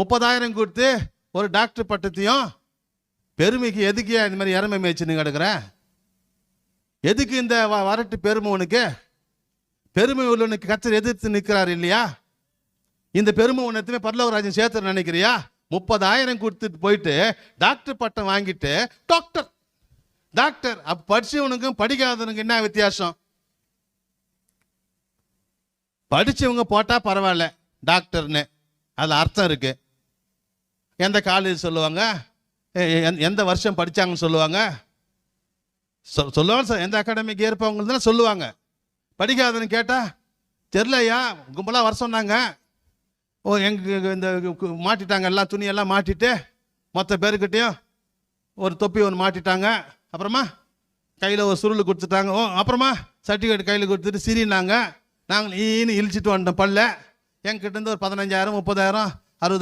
முப்பதாயிரம் கொடுத்து ஒரு டாக்டர் பட்டத்தையும் பெருமைக்கு எதுக்கு இந்த மாதிரி இறமை மேய்ச்சின்னு கிடக்குற? எதுக்கு இந்த வரட்டு பெருமை உனக்கு? பெருமை உள்ளவனுக்கு கத்தர் எதிர்த்து நிற்கிறார் இல்லையா? இந்த பெருமை உன்னத்துமே பரலோகராஜன் சேர்த்து நினைக்கிறியா? முப்பதாயிரம் கொடுத்துட்டு போயிட்டு டாக்டர் பட்டம் வாங்கிட்டு டாக்டர் டாக்டர் அப்ப படிச்சவனுக்கும் படிக்காதவனுக்கு என்ன வித்தியாசம்? படிச்சவங்க போட்டா பரவாயில்ல டாக்டர்னு. அதுல அர்த்தம் இருக்கு. எந்த காலேஜ் சொல்லுவாங்க? எந்த வருஷம் படித்தாங்கன்னு சொல்லுவாங்க? சொ- சொல்லுவாங்க சார். எந்த அகாடமிக்கு ஏற்பவங்க தானே சொல்லுவாங்க. படிக்காதவன்னு கேட்டால் தெரிலையா கும்பலாக வர சொன்னாங்க. ஓ எங்க இந்த மாட்டிட்டாங்க. எல்லாம் துணியெல்லாம் மாட்டிட்டு மொத்த பேருக்கிட்டேயும் ஒரு தொப்பி ஒன்று மாட்டிட்டாங்க. அப்புறமா கையில் ஒரு சுருள் கொடுத்துட்டாங்க. ஓ அப்புறமா சர்டிஃபிகேட் கையில் கொடுத்துட்டு சிரினாங்க. நாங்கள் ஈன்னு இழிச்சிட்டு வந்துட்டோம் பல்ல. என்கிட்ட இருந்து ஒரு பதினஞ்சாயிரம் முப்பதாயிரம் அறுபதாயிரம்